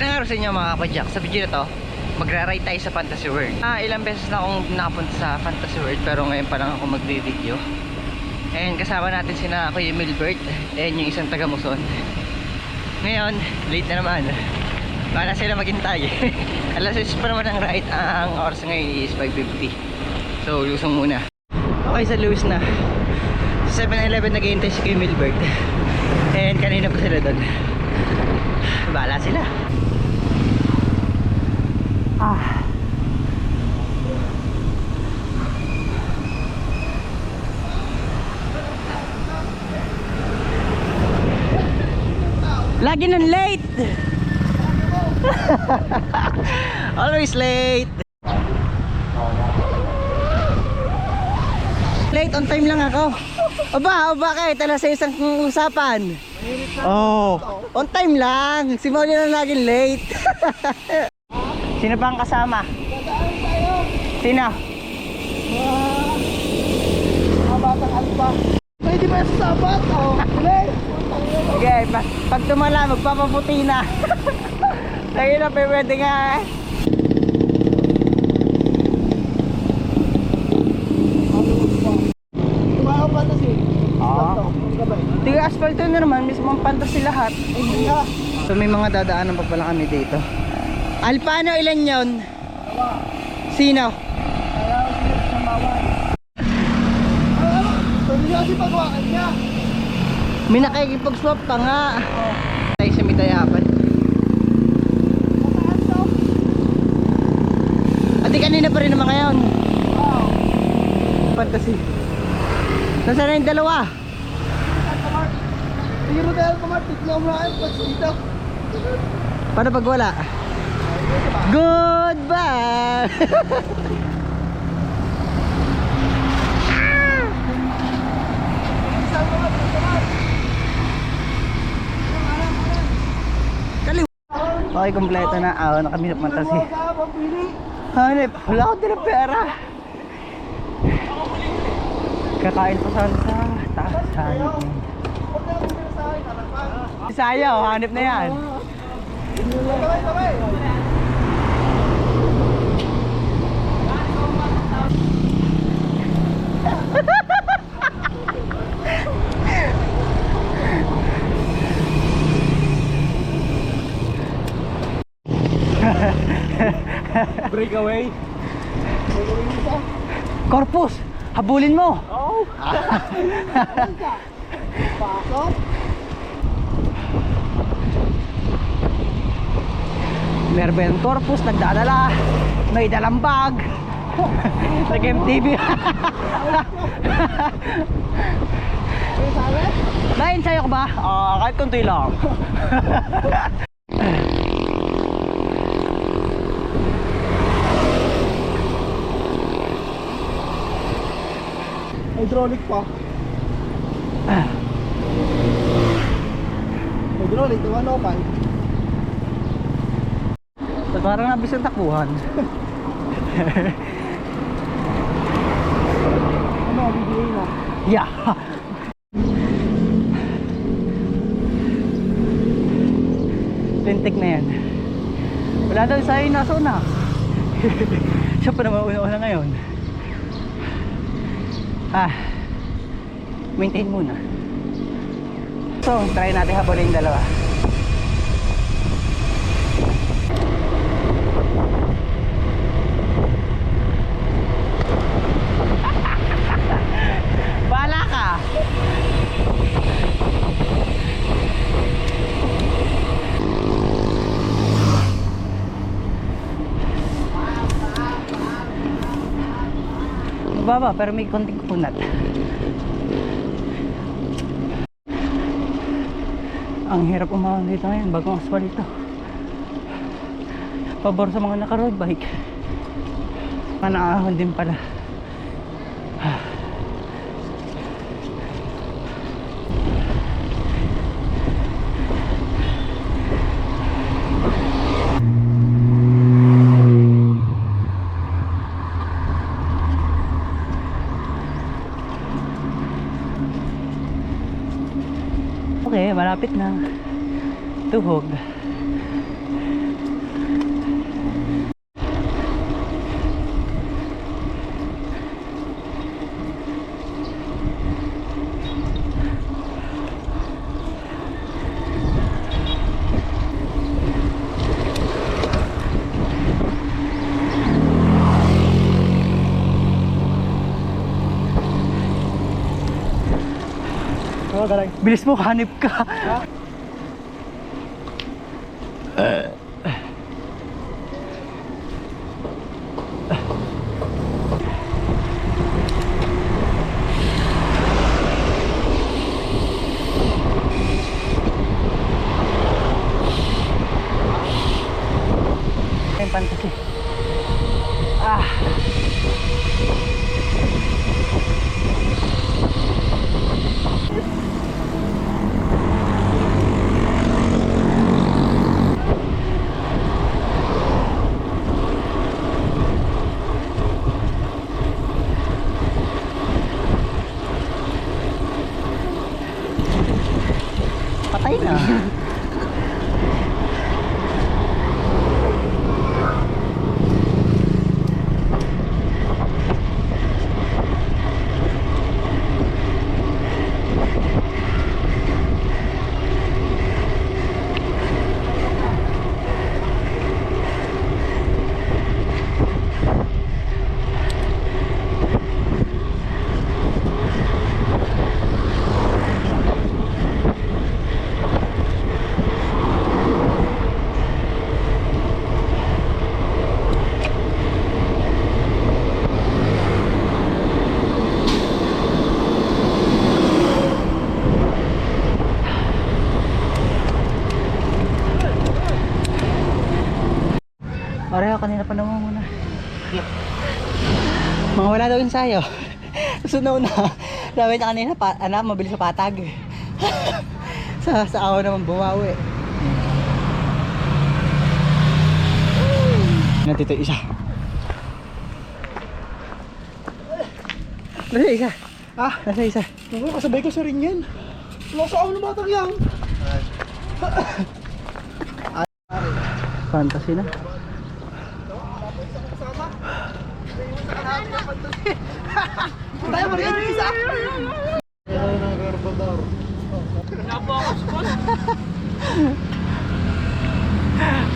Magandang araw sa inyo mga kapadyak. Sa video na to, magra-ride tayo sa Fantasy World. Ah, ilang beses na akong nakapunta sa Fantasy World pero ngayon pa lang ako magre-video. And kasama natin sina Kuya Milbert and yung isang taga Muson. Ngayon, late na naman. Para sila maghintay. Alas 6 pa naman ang ride. Ang oras ngayon is 5.50. So, lusong muna. Okay, sa Lewis na. Sa 7-Eleven naghihintay si Kuya Milbert. And kanina pa sila doon. Bahala sila. Ah. Lagi nang late. Always late. Late on time lang ako. Aba, aba bakit? Alas sa isang usapan. Oh, on time lang. Si Mauli na laging late. Sino pa ang kasama? Sino? Kabatang alpa. Pwede ba sa sabat? Oh. Okay, pag, pag tumala, magpapaputi na. Tayo na, pwede nga eh. Tumayo pa to si. Oo. Gabay. Asfalto na naman, mismo ang fantasy lahat. So may mga dadaanan pa pala kami dito. Alpano, ilan yon? Sino? May nakikipag-swap pa nga. Tayo sa Mitayapan. Ati kanina pa rin naman ngayon. Fantasy. Nasaan na yung dalawa? Sige mo tayo Alpamart. Tignan mo na kayo. Pag dito. Paano pag wala? Goodbye! Okay, kompleto na. Ah, na kami na fantasy. Ano ka? Pambili. Hanip, wala ko din pera. Kakain pa sana sa taas. Hanip na yun. Huwag na lang bumili sa akin. Harap Si Sayaw, hanip na yan. Sabay, sabay. Breakaway. Corpus, habulin mo. Oo. Pasok. meron corpus nagdadala. May dalang bag. Nag MTV Lain sa'yo ba? Ah, uh, kahit kunti lang. Hydraulic pa. Hydraulic, 105 So, parang nabis ang takbuhan. ano, video na? Ah? Yeah. Tintik na yan. Wala daw sa'yo yung nasa una. Siya pa naman una-una ngayon. Ah, maintain muna. So, try natin habulin dalawa. Bahala ka! Mababa pero may konting kunat. Ang hirap umahon dito ngayon bagong asfalto. Pabor sa mga naka-road bike. Mga naahon din pala. Okay, malapit na. Tuhog. Bilis mo, hanip ka. Yung fantasy. Ah. Patay na. Pareho kanina pa naman muna. Mga wala daw ensayo. Sunaw na. Sabi niya kanina, pa, ano, mabilis sa patag. sa, sa ako naman bumawi. Nandito isa. Nasa isa. Ah, Nasa isa. naku, kasabay ko sa rin yan. Wala sa ako ng batang yan. Fantasy na. Tayo mo rin isa.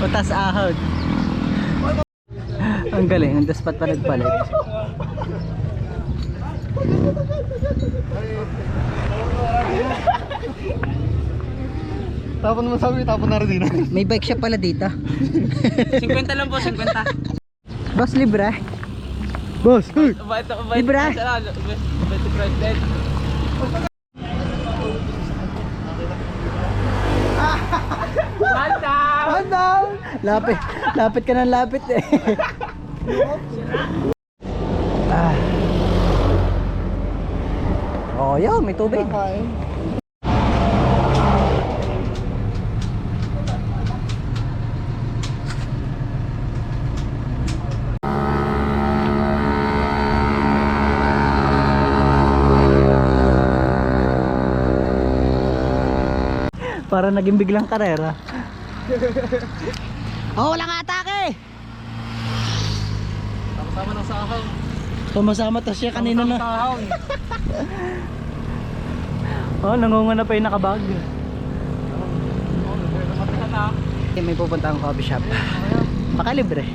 Utas ahod. Ang galing, ang daspat pa nagpalit. Tapon mo sabi, tapon na rin din. May bike shop pala dito. 50 lang po, 50. Boss, libre. Boss, hey! Bait ako, bait Libre. ako sa ano, bait si President. Banda! Handa! Lapit, lapit ka ng lapit eh. ah. Oh, yun, may tubig. Kain. Para naging biglang karera. oh, walang atake! Tama ng sahaw. Sumasama to siya kanina na. Sahaw. Oh, nangunguna pa yung nakabag. Eh, may pupunta akong coffee shop. Baka libre.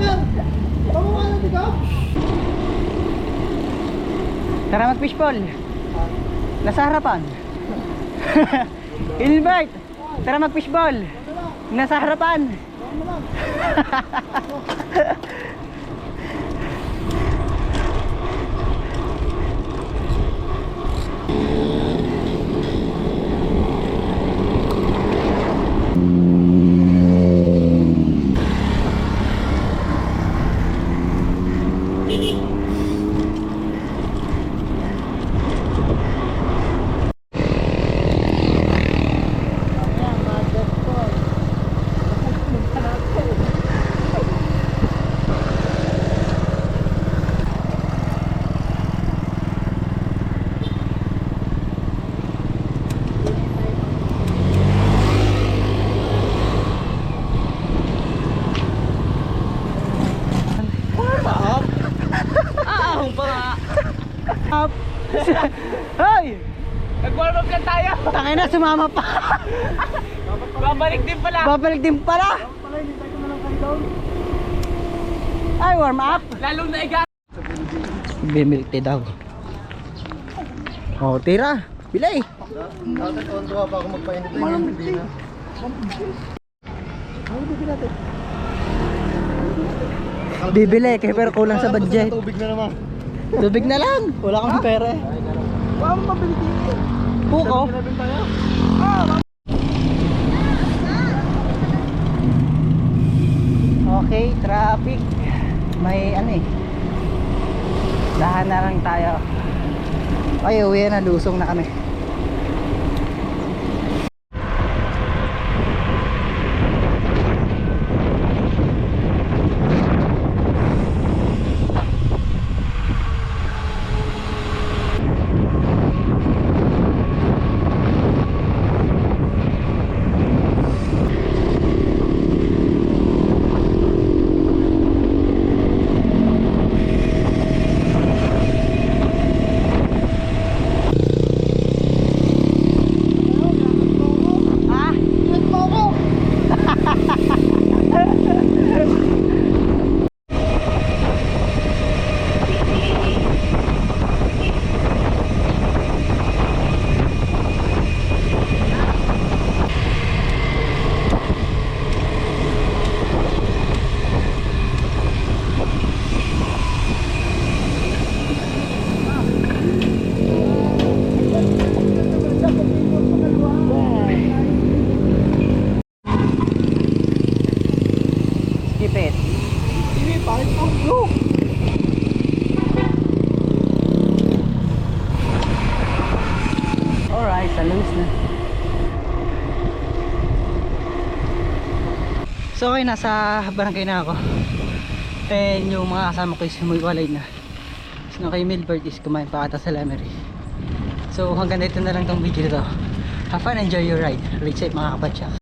Yan! Tama mo lang ikaw? Tara mag fishball. Nasa harapan. Invert. Tara mag fishball. Nasa harapan. Up. Hoy! Nag-warm up lang tayo. Tangay na, sumama pa. Babalik din pala. Babalik din pala. Ay, warm up. Lalong naiga. Bimilk tea daw. Oh, tira. Bilay. Dati tuwan-tuwa pa ako magpainit na yun, hindi na. Bibili kaya pero kulang sa budget. Tubig na naman. Tubig na lang. Wala kang pera eh. Baka mabili dito. Puko. Okay, traffic. May ano eh. Dahan na lang tayo. Ay, uwi na. Lusong na kami. Ah! Skip it. Hindi, bakit ang blue? Alright, salus na. So okay, nasa barangay na ako. And yung mga kasama ko is humiwalay na. So na kay Milbert is kumain pa ata sa Lamery. So hanggang dito na lang tong video to. Have fun, enjoy your ride. Ride safe mga kapatsyak.